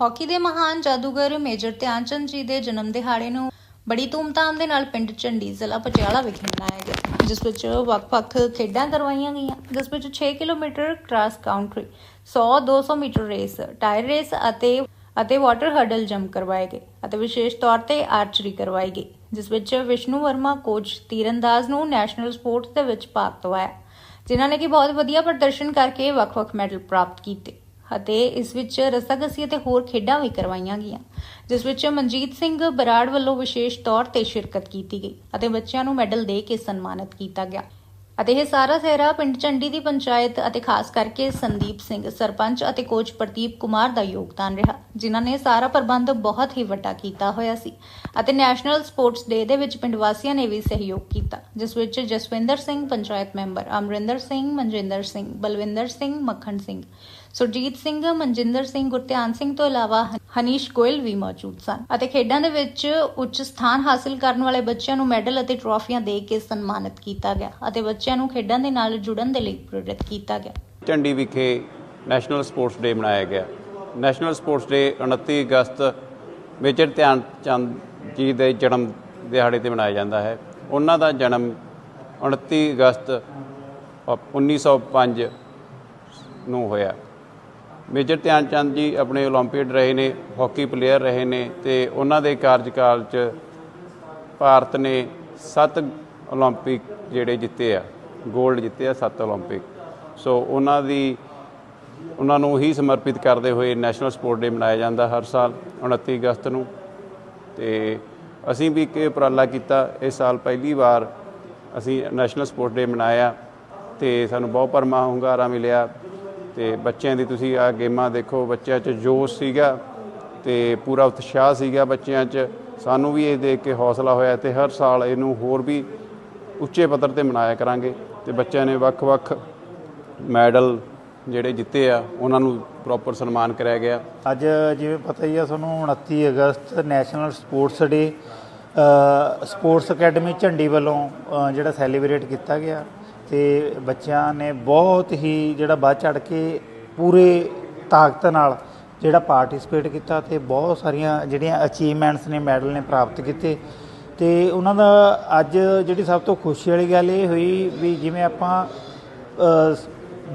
Hockey ਦੇ ਮਹਾਨ ਜਾਦੂਗਰ major Dhyanchand ਜੀ ਦੇ ਜਨਮ ਦਿਹਾੜੇ ਨੂੰ ਬੜੀ ਧੂਮਧਾਮ ਦੇ ਨਾਲ ਪਿੰਡ ਝੰਡੀ ਜ਼ਿਲ੍ਹਾ ਪਟਿਆਲਾ ਵਿਖੇ ਮਨਾਇਆ ਗਿਆ, ਜਿਸ ਵਿੱਚ ਵੱਖ-ਵੱਖ ਖੇਡਾਂ ਕਰਵਾਈਆਂ ਗਈਆਂ, ਜਿਸ ਵਿੱਚ 6 kilometre cross country 100 200 metre race, tyre race ਅਤੇ ਅਤੇ ਵਾਟਰ ਹਰਡਲ ਜੰਪ ਕਰਵਾਏ ਗਏ ਅਤੇ ਵਿਸ਼ੇਸ਼ ਤੌਰ ਤੇ ਆਰਚਰੀ ਕਰਵਾਈ ਗਈ, ਜਿਸ ਵਿੱਚ ਵਿਸ਼ਨੂੰ ਵਰਮਾ, ਕੋਚ ਤੀਰੰਦਾਜ਼ ਨੂੰ ਨੈਸ਼ਨਲ ਸਪੋਰਟਸ ਦੇ ਵਿੱਚ ਭਾਗ ਦਵਾਇਆ ਜਿਨ੍ਹਾਂ ਨੇ ਕਿ ਬਹੁਤ ਵਧੀਆ ਪ੍ਰਦਰਸ਼ਨ ਕਰਕੇ ਵੱਖ-ਵੱਖ ਮੈਡਲ ਪ੍ਰਾਪਤ ਕੀਤੇ। ਅਤੇ ਇਸ ਵਿੱਚ ਰੱਸਾਕੱਸੀ ਅਤੇ ਹੋਰ ਖੇਡਾਂ ਵੀ ਕਰਵਾਈਆਂ ਗਈਆਂ, ਜਿਸ ਵਿੱਚ ਮਨਜੀਤ ਸਿੰਘ ਬਰਾੜ ਵੱਲੋਂ ਵਿਸ਼ੇਸ਼ ਤੌਰ ਤੇ ਸ਼ਿਰਕਤ ਕੀਤੀ ਗਈ ਅਤੇ ਬੱਚਿਆਂ ਨੂੰ ਮੈਡਲ ਦੇ ਕੇ ਸਨਮਾਨਿਤ ਕੀਤਾ ਗਿਆ। ਅਤੇ ਇਹ ਸਾਰਾ ਸਿਹਰਾ ਪਿੰਡ ਚੰਡੀ ਦੀ ਪੰਚਾਇਤ ਅਤੇ ਖਾਸ ਕਰਕੇ ਸੰਦੀਪ ਸਿੰਘ, ਸਰਪੰਚ ਅਤੇ ਕੋਚ ਪ੍ਰਦੀਪ ਕੁਮਾਰ ਦਾ ਯੋਗਦਾਨ ਰਿਹਾ, ਜਿਨ੍ਹਾਂ ਨੇ ਸਾਰਾ ਪ੍ਰਬੰਧ ਬਹੁਤ ਹੀ ਵੱਡਾ ਕੀਤਾ ਹੋਇਆ ਸੀ। ਅਤੇ ਨੈਸ਼ਨਲ ਸਪੋਰਟਸ ਡੇ ਦੇ ਵਿੱਚ ਪਿੰਡ ਵਾਸੀਆਂ ਨੇ ਵੀ ਸਹਿਯੋਗ ਕੀਤਾ, ਜਿਸ ਵਿੱਚ ਜਸਵਿੰਦਰ ਸਿੰਘ ਪੰਚਾਇਤ ਮੈਂਬਰ, ਅਮਰਿੰਦਰ ਸਿੰਘ, ਮਨਜਿੰਦਰ ਸਿੰਘ, ਬਲਵਿੰਦਰ ਸਿੰਘ, ਮੱਖਣ ਸਿੰਘ ਸੁਰਜੀਤ ਸਿੰਘ, ਮਨਜਿੰਦਰ ਸਿੰਘ, ਗੁਰਧਿਆਨ ਸਿੰਘ ਤੋਂ ਇਲਾਵਾ ਹਨੀਸ਼ ਗੋਇਲ ਵੀ ਮੌਜੂਦ ਸਨ ਅਤੇ ਖੇਡਾਂ ਦੇ ਵਿੱਚ ਉੱਚ ਸਥਾਨ ਹਾਸਲ ਕਰਨ ਵਾਲੇ ਬੱਚਿਆਂ ਨੂੰ ਮੈਡਲ ਅਤੇ ਟਰਾਫੀਆਂ ਦੇ ਕੇ ਸਨਮਾਨਿਤ ਕੀਤਾ ਗਿਆ ਅਤੇ ਬੱਚਿਆਂ ਨੂੰ ਖੇਡਾਂ ਦੇ ਨਾਲ ਜੁੜਨ ਦੇ ਲਈ ਪ੍ਰੇਰਿਤ ਕੀਤਾ ਗਿਆ। ਝੰਡੀ ਵਿਖੇ ਨੈਸ਼ਨਲ ਸਪੋਰਟਸ ਡੇ ਮਨਾਇਆ ਗਿਆ। ਨੈਸ਼ਨਲ ਸਪੋਰਟਸ ਡੇ 29 ਅਗਸਤ ਮੇਜਰ ਧਿਆਨ ਚੰਦ ਜੀ ਦੇ ਜਨਮ ਦਿਹਾੜੇ ਤੇ ਮਨਾਇਆ ਜਾਂਦਾ ਹੈ। ਉਹਨਾਂ ਦਾ ਜਨਮ 29 ਅਗਸਤ ਅ- 1905 ਨੂੰ ਹੋਇਆ। ਮੇਜਰ ਧਿਆਨ ਚੰਦ ਜੀ ਆਪਣੇ 올림픽 ਰਹੇ ਨੇ ਹਾਕੀ ਪਲੇਅਰ ਰਹੇ ਨੇ ਤੇ ਉਹਨਾਂ ਦੇ ਕਾਰਜਕਾਲ 'ਚ ਭਾਰਤ ਨੇ 7 올림픽 ਜਿਹੜੇ ਜਿੱਤੇ ਆ 골ਡ ਜਿੱਤੇ ਆ 7 올림픽। ਸੋ ਉਹਨਾਂ ਦੀ, ਉਹਨਾਂ ਨੂੰ ਹੀ ਸਮਰਪਿਤ ਕਰਦੇ ਹੋਏ ਨੈਸ਼ਨਲ ਸਪੋਰਟ ਡੇ ਮਨਾਇਆ ਜਾਂਦਾ ਹਰ ਸਾਲ 29 ਅਗਸਤ ਨੂੰ। ਤੇ ਅਸੀਂ ਵੀ ਇੱਕ ਉਪਰਾਲਾ ਕੀਤਾ ਇਸ ਸਾਲ ਪਹਿਲੀ ਵਾਰ ਅਸੀਂ ਨੈਸ਼ਨਲ ਸਪੋਰਟ ਡੇ ਮਨਾਇਆ ਤੇ ਸਾਨੂੰ ਬਹੁਤ ਪਰਮਾ ਹੁੰਗਾਰਾ ਮਿਲਿਆ। ਤੇ ਬੱਚਿਆਂ ਦੀ ਤੁਸੀਂ ਆ ਗੇਮਾਂ ਦੇਖੋ, ਬੱਚਿਆਂ 'ਚ ਜੋਸ਼ ਸੀਗਾ ਤੇ ਪੂਰਾ ਉਤਸ਼ਾਹ ਸੀਗਾ ਬੱਚਿਆਂ 'ਚ। ਸਾਨੂੰ ਵੀ ਇਹ ਦੇਖ ਕੇ ਹੌਸਲਾ ਹੋਇਆ ਤੇ ਹਰ ਸਾਲ ਇਹਨੂੰ ਹੋਰ ਵੀ ਉੱਚੇ ਪੱਧਰ ਤੇ ਮਨਾਇਆ ਕਰਾਂਗੇ ਤੇ ਬੱਚਿਆਂ ਨੇ ਵੱਖ-ਵੱਖ ਮੈਡਲ ਜਿਹੜੇ ਜਿੱਤੇ ਆ, ਉਹਨਾਂ ਨੂੰ ਪ੍ਰੋਪਰ ਸਨਮਾਨ ਕਰਿਆ ਗਿਆ। ਅੱਜ ਜਿਵੇਂ ਪਤਾ ਹੀ ਆ ਤੁਹਾਨੂੰ 29 ਅਗਸਤ national sports day sports academy ਝੰਡੀ ਵੱਲੋਂ ਜਿਹੜਾ ਸੈਲੀਬ੍ਰੇਟ ਕੀਤਾ ਗਿਆ। ਤੇ ਬੱਚਿਆਂ ਨੇ ਬਹੁਤ ਹੀ ਜਿਹੜਾ ਵੱਧ ਚੜ ਕੇ ਪੂਰੇ ਤਾਕਤ ਨਾਲ ਜਿਹੜਾ ਪਾਰਟਿਸਿਪੇਟ ਕੀਤਾ ਤੇ ਬਹੁਤ ਸਾਰੀਆਂ ਜਿਹੜੀਆਂ ਅਚੀਵਮੈਂਟਸ ਨੇ ਮੈਡਲ ਨੇ ਪ੍ਰਾਪਤ ਕੀਤੇ। ਤੇ ਉਹਨਾਂ ਦਾ ਅੱਜ ਜਿਹੜੀ ਸਭ ਤੋਂ ਖੁਸ਼ੀ ਵਾਲੀ ਗੱਲ ਇਹ ਹੋਈ ਵੀ ਜਿਵੇਂ ਆਪਾਂ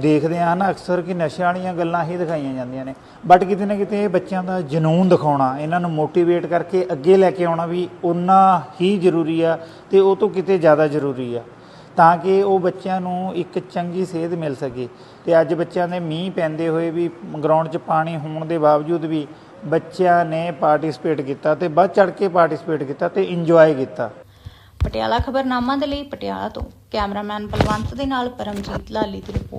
ਦੇਖਦੇ ਆ ਨਾ ਅਕਸਰ ਕਿ ਨਸ਼ਿਆਂ ਵਾਲੀਆਂ ਗੱਲਾਂ ਹੀ ਦਿਖਾਈਆਂ ਜਾਂਦੀਆਂ ਨੇ। ਬਟ ਕਿਤੇ ਨਾ ਕਿਤੇ ਇਹ ਬੱਚਿਆਂ ਦਾ ਜਨੂਨ ਦਿਖਾਉਣਾ, ਇਹਨਾਂ ਨੂੰ ਮੋਟੀਵੇਟ ਕਰਕੇ ਅੱਗੇ ਲੈ ਕੇ ਆਉਣਾ ਵੀ ਉਨਾ ਹੀ ਜ਼ਰੂਰੀ ਆ ਤੇ ਉਹ ਤੋਂ ਕਿਤੇ ਜ਼ਿਆਦਾ ਜ਼ਰੂਰੀ ਆ। ਤਾਂ ਕਿ ਉਹ ਬੱਚਿਆਂ ਨੂੰ ਇੱਕ ਚੰਗੀ ਸੇਧ ਮਿਲ ਸਕੇ। ਤੇ ਅੱਜ ਬੱਚਿਆਂ ਦੇ ਮੀਂਹ ਪੈਂਦੇ ਹੋਏ ਵੀ ਗਰਾਊਂਡ 'ਚ ਪਾਣੀ ਹੋਣ ਦੇ ਬਾਵਜੂਦ ਵੀ ਬੱਚਿਆਂ ਨੇ ਪਾਰਟਿਸਿਪੇਟ ਕੀਤਾ ਤੇ ਵੱਧ ਚੜ ਕੇ ਪਾਰਟਿਸਿਪੇਟ ਕੀਤਾ ਤੇ ਇੰਜੋਏ ਕੀਤਾ। ਪਟਿਆਲਾ ਖਬਰਨਾਮਾ ਦੇ ਲਈ ਪਟਿਆਲਾ ਤੋਂ ਕੈਮਰਾਮੈਨ ਬਲਵੰਤ ਦੇ ਨਾਲ ਪਰਮਜੀਤ ਲਾਲੀ ਦੀ ਰਿਪੋਰਟ।